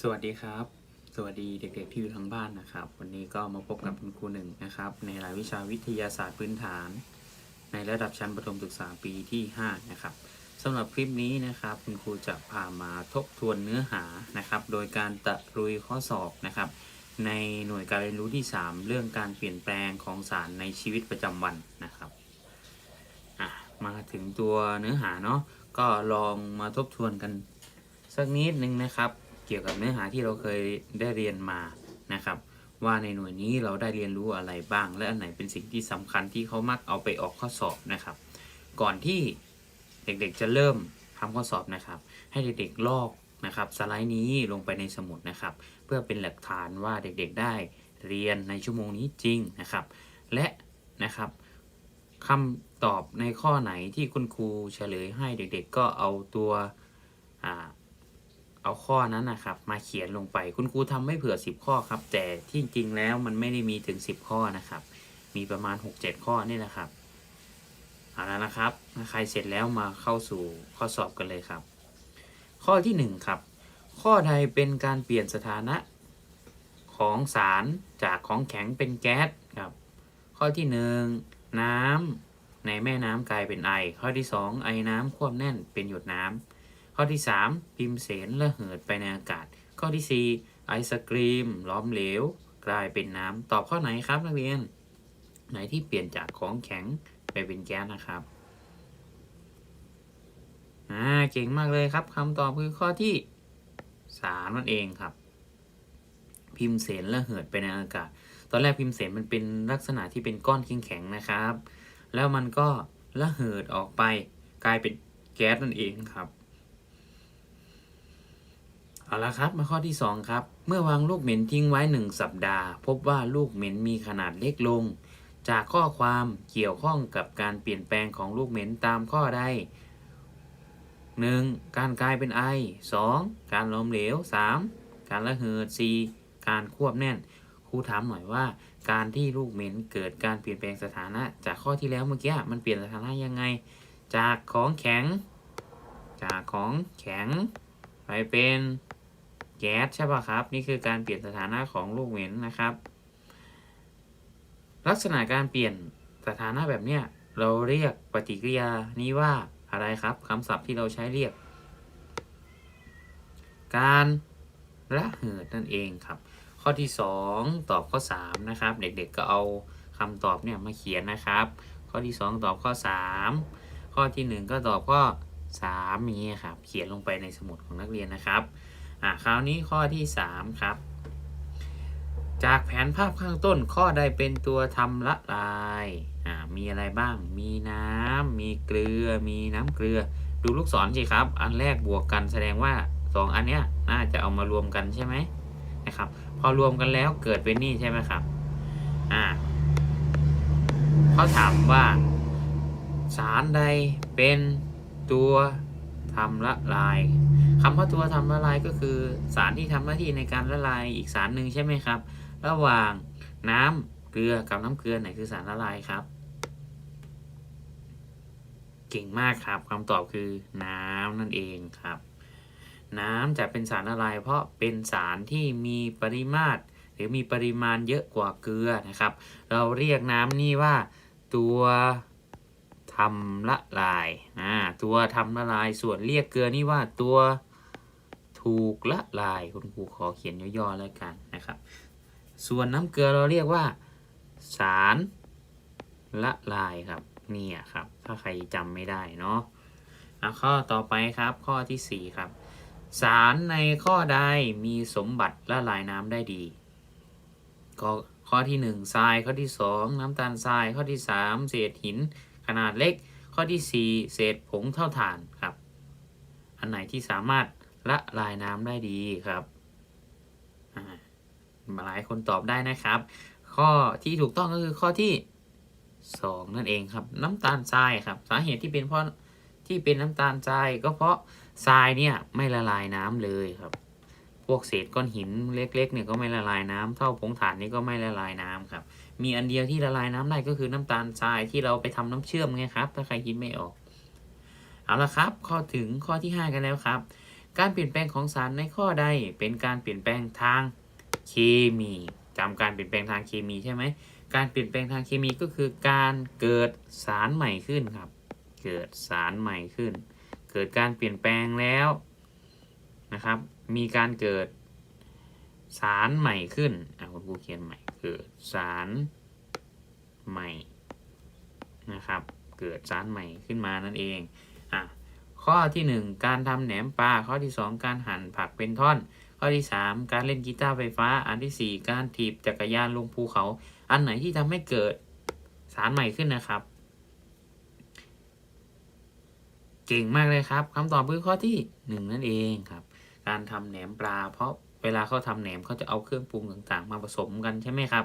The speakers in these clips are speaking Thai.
สวัสดีครับ สวัสดีเด็กๆที่อยู่ทางบ้านนะครับ วันนี้ก็มาพบกับคุณครูหนึ่งนะครับ ในรายวิชาวิทยาศาสตร์พื้นฐาน ในระดับชั้นประถมศึกษาปีที่ 5 นะครับสำหรับคลิปนี้นะครับ คุณครูจะพามาทบทวนเนื้อหานะครับ โดยการตะลุยข้อสอบนะครับ ในหน่วยการเรียนรู้ที่ 3 เรื่องการเปลี่ยนแปลงของสารในชีวิตประจำวันนะครับมาถึงตัวเนื้อหาเนาะก็ลองมาทบทวนกันสักนิดนึงนะครับ กี่ยวกับเนื้อหาที่เราเคยได้เรียนมานะครับ ว่าในหน่วยนี้เราได้เรียนรู้อะไรบ้าง และอันไหนเป็นสิ่งที่สำคัญที่เขามักเอาไปออกข้อสอบนะครับ ก่อนที่เด็กๆจะเริ่มทำข้อสอบนะครับ ให้เด็กๆลอกนะครับสไลด์นี้ลงไปในสมุดนะครับ เพื่อเป็นหลักฐานว่าเด็กๆได้เรียนในชั่วโมงนี้จริงนะครับ และนะครับคำตอบในข้อไหนที่คุณครูเฉลยให้เด็กๆ ก็เอาตัวอ่า เอาข้อนั้นนะครับ มาเขียนลงไป คุณครูทำไม่เผื่อ 10 ข้อครับ แต่ที่จริงแล้วมันไม่ได้มีถึง 10 ข้อนะครับ มีประมาณ 6-7 ข้อนี่แหละครับเอาแล้วนะครับใครเสร็จแล้วมาเข้าสู่ข้อสอบกันเลยครับ ข้อที่ 1 ครับ ข้อใดเป็นการเปลี่ยนสถานะของสารจากของแข็งเป็นแก๊สครับ ข้อที่ 1 น้ำในแม่น้ำกลายเป็นไอ ข้อที่ 2 ไอน้ำควบแน่นเป็นหยดน้ำ ข้อที่ 3 พิมพ์เสนระเหิดไปในอากาศ ข้อที่ 4 ไอศกรีมล้อมเหลว กลายเป็นน้ำตอบข้อไหนครับนักเรียน ไหนที่เปลี่ยนจากของแข็งไปเป็นแก๊สนะครับอ่าเก่งมากเลยครับคำตอบคือข้อที่สามนั่นเองครับ พิมพ์เสนระเหิดไปในอากาศ ตอนแรกพิมพ์เสนมันเป็นลักษณะที่เป็นก้อนแข็งๆนะครับ แล้วมันก็ระเหิดออกไปกลายเป็นแก๊สนั่นเองครับ เอาละครับ มาข้อที่ 2 ครับ เมื่อวางลูกเหม็นทิ้งไว้ 1 สัปดาห์ พบว่าลูกเหม็นมีขนาดเล็กลง จากข้อความเกี่ยวข้องกับการเปลี่ยนแปลงของลูกเหม็นตามข้อใด 1. การกลายเป็นไอ 2. การล้มเหลว 3. การระเหิด 4. การควบแน่น ครูถามหน่อยว่า การที่ลูกเหม็นเกิดการเปลี่ยนแปลงสถานะ จากข้อที่แล้วเมื่อกี้มันเปลี่ยนสถานะยังไง จากของแข็ง จากของแข็งไปเป็น แก๊สใช่ป่ะครับ นี่คือการเปลี่ยนสถานะของลูกเหม็นนะครับ ลักษณะการเปลี่ยนสถานะแบบเนี้ยเราเรียกปฏิกิริยานี้ว่าอะไรครับคำศัพท์ที่เราใช้เรียก การระเหิดนั่นเองครับ ข้อที่ 2 ตอบข้อ 3 นะครับ เด็กๆก็เอาคำตอบเนี่ยมาเขียนนะครับ ข้อที่ 2 ตอบข้อ 3 ข้อที่ 1 ก็ตอบข้อ3อย่างนี้ยครับ เขียนลงไปในสมุดของนักเรียนนะครับ อ่าคราวนี้ข้อที่ 3 ครับ จากแผนภาพข้างต้นข้อใดเป็นตัวทำละลายอ่ามีอะไรบ้าง มีน้ำมีเกลือ มีน้ำเกลือ ดูลูกศรสิครับ อันแรกบวกกันแสดงว่าสองอันเนี้ยน่าจะเอามารวมกันใช่ไหมนะครับ พอรวมกันแล้วเกิดเป็นนี่ใช่ไหมครับอ่าเขาถามว่าสารใดเป็นตัว ทำละลายคำว่าตัวทำละลายก็คือสารที่ทำหน้าที่ในการละลายอีกสารหนึ่งใช่ไหมครับ ระหว่างน้ำเกลือกับน้ำเกลือไหนคือสารละลายครับ เก่งมากครับคำตอบคือน้ำนั่นเองครับ น้ำจะเป็นสารละลาย เพราะเป็นสารที่มีปริมาตร หรือมีปริมาณเยอะกว่าเกลือนะครับ เราเรียกน้ำนี่ว่าตัว ทำละลายอ่าตัวทำละลายส่วนเรียกเกลือนี่ว่าตัวถูกละลายคุณครูขอเขียนย่อๆแล้วกันนะครับ ส่วนน้ำเกลือเราเรียกว่า สารละลายครับเนี่ยครับ ถ้าใครจำไม่ได้เนาะอะข้อต่อไปครับข้อที่ 4 ครับ สารในข้อใดมีสมบัติละลายน้ำได้ดีก็ข้อที่ 1 ทรายข้อที่ 2 น้ำตาลทรายข้อที่ 3 เศษหิน ขนาดเล็ก ข้อที่ 4 เศษผงเท่าถ่านครับ อันไหนที่สามารถละลายน้ำได้ดีครับอ่าหลายคนตอบได้นะครับ ข้อที่ถูกต้องก็คือข้อที่ 2 นั่นเองครับ น้ำตาลทรายครับ สาเหตุที่เป็นเพราะที่เป็นน้ำตาลทรายก็เพราะทรายเนี่ยไม่ละลายน้ำเลยครับ วกเศษก้อนหินเล็กๆเนี่ยก็ไม่ละลายน้ำเท่าผงถ่านนี่ก็ไม่ละลายน้ำครับ มีอันเดียวที่ละลายน้ำได้ก็คือน้ำตาลทรายที่เราไปทำน้ำเชื่อมไงครับ ถ้าใครคิดไม่ออก เอาละครับ ข้อถึงข้อที่ 5 กันแล้วครับ การเปลี่ยนแปลงของสารในข้อใดเป็นการเปลี่ยนแปลงทางเคมีจำการเปลี่ยนแปลงทางเคมีใช่ไหมการเปลี่ยนแปลงทางเคมีก็คือการเกิดสารใหม่ขึ้นครับ เกิดสารใหม่ขึ้น เกิดการเปลี่ยนแปลงแล้ว นะครับ มีการเกิดสารใหม่ขึ้นอะคุณครูเขียนใหม่เกิดสารใหม่นะครับ เกิดสารใหม่ขึ้นมานั่นเองอะข้อที่ 1 การทำแหนมปลาข้อที่ 2 การหั่นผักเป็นท่อน ข้อที่ 3 การเล่นกีตาร์ไฟฟ้า อันทีสี่4 การถีบจักรยานลงภูเขา อันไหนที่ทำให้เกิดสารใหม่ขึ้นนะครับ เก่งมากเลยครับคำตอบคือข้อที่ 1 นั่นเองครับ การทำแหนมปลา เพราะเวลาเขาทำแหนมเขาจะเอาเครื่องปรุงต่างๆ มาผสมกันใช่ไหมครับ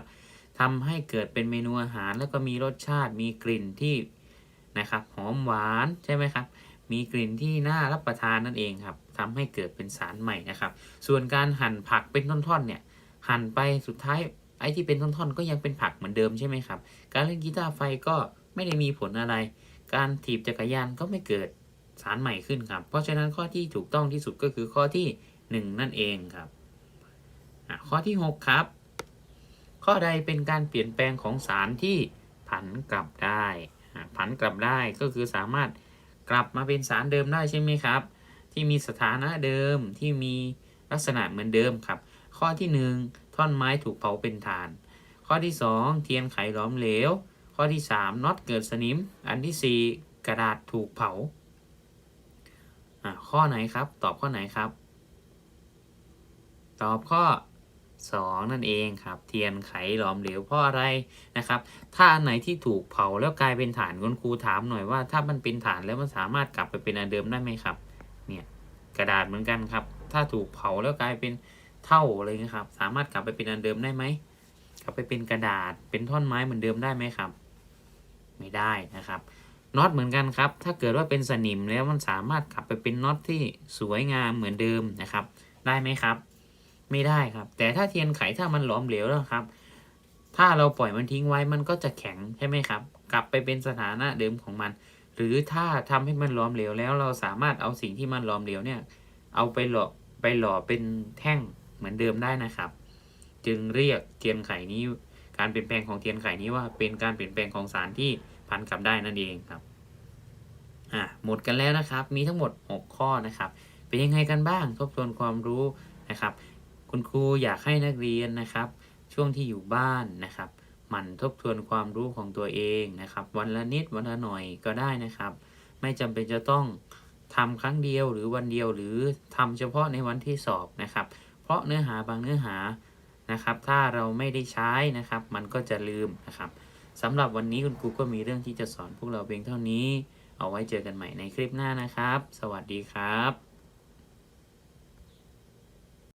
ทำให้เกิดเป็นเมนูอาหารแล้วก็มีรสชาติมีกลิ่นที่นะครับหอมหวานใช่ไหมครับ มีกลิ่นที่น่ารับประทานนั่นเองครับทำให้เกิดเป็นสารใหม่นะครับ ส่วนการหั่นผักเป็นท่อนๆเนี่ยหั่นไปสุดท้ายไอ้ที่เป็นท่อนๆ ก็ยังเป็นผักเหมือนเดิมใช่ไหมครับ การเล่นกีตาร์ไฟก็ไม่ได้มีผลอะไร การถีบจักรยานก็ไม่เกิด สารใหม่ขึ้นครับ เพราะฉะนั้นข้อที่ถูกต้องที่สุดก็คือข้อที่ 1 นั่นเองครับข้อที่ 6 ครับ ข้อใดเป็นการเปลี่ยนแปลงของสารที่ผันกลับได้ผันกลับได้ก็คือสามารถกลับมาเป็นสารเดิมได้ใช่ไหมครับ ที่มีสถานะเดิมที่มีลักษณะเหมือนเดิมครับ ข้อที่ 1 ท่อนไม้ถูกเผาเป็นถ่าน ข้อที่ 2 เทียนไขหลอมเหลว ข้อที่ 3น็อตเกิดสนิม อันที่ 4 กระดาษถูกเผา อะข้อไหนครับ ตอบข้อไหนครับ ตอบข้อ 2 นั่นเองครับ เทียนไขหลอมเหลวเพราะอะไรนะครับ ถ้าอันไหนที่ถูกเผาแล้วกลายเป็นฐานคุณครูถามหน่อยว่า ถ้ามันเป็นฐานแล้วมันสามารถกลับไปเป็นอันเดิมได้ไหมครับ เนี่ยกระดาษเหมือนกันครับ ถ้าถูกเผาแล้วกลายเป็นเท่าอะไรเลยนะครับ สามารถกลับไปเป็นอันเดิมได้ไหมกลับไปเป็นกระดาษเป็นท่อนไม้เหมือนเดิมได้ไหมครับ ไม่ได้นะครับ น็อตเหมือนกันครับ ถ้าเกิดว่าเป็นสนิมแล้วมันสามารถกลับไปเป็นน็อตที่สวยงามเหมือนเดิมนะครับ ได้ไหมครับ ไม่ได้ครับ แต่ถ้าเทียนไขถ้ามันหลอมเหลวแล้วครับ ถ้าเราปล่อยมันทิ้งไว้มันก็จะแข็งใช่ไหมครับ กลับไปเป็นสถานะเดิมของมัน หรือถ้าทำให้มันหลอมเหลวแล้วเราสามารถเอาสิ่งที่มันหลอมเหลวเนี่ย เอาไปหล่อไปหล่อเป็นแท่งเหมือนเดิมได้นะครับ จึงเรียกเทียนไขนี้การเปลี่ยนแปลงของเทียนไขนี้ว่าเป็นการเปลี่ยนแปลงของสารที่ พันกลับได้นั่นเองครับอะหมดกันแล้วนะครับ มีทั้งหมด 6 ข้อนะครับ เป็นยังไงกันบ้างทบทวนความรู้นะครับ คุณครูอยากให้นักเรียนนะครับ ช่วงที่อยู่บ้านนะครับหมั่นทบทวนความรู้ของตัวเองนะครับ วันละนิดวันละหน่อยก็ได้นะครับ ไม่จำเป็นจะต้องทำครั้งเดียวหรือวันเดียวหรือทำเฉพาะในวันที่สอบนะครับ เพราะเนื้อหาบางเนื้อหานะครับ ถ้าเราไม่ได้ใช้นะครับ มันก็จะลืมนะครับ สำหรับวันนี้คุณครูก็มีเรื่องที่จะสอนพวกเราเพียงเท่านี้ เอาไว้เจอกันใหม่ในคลิปหน้านะครับ สวัสดีครับ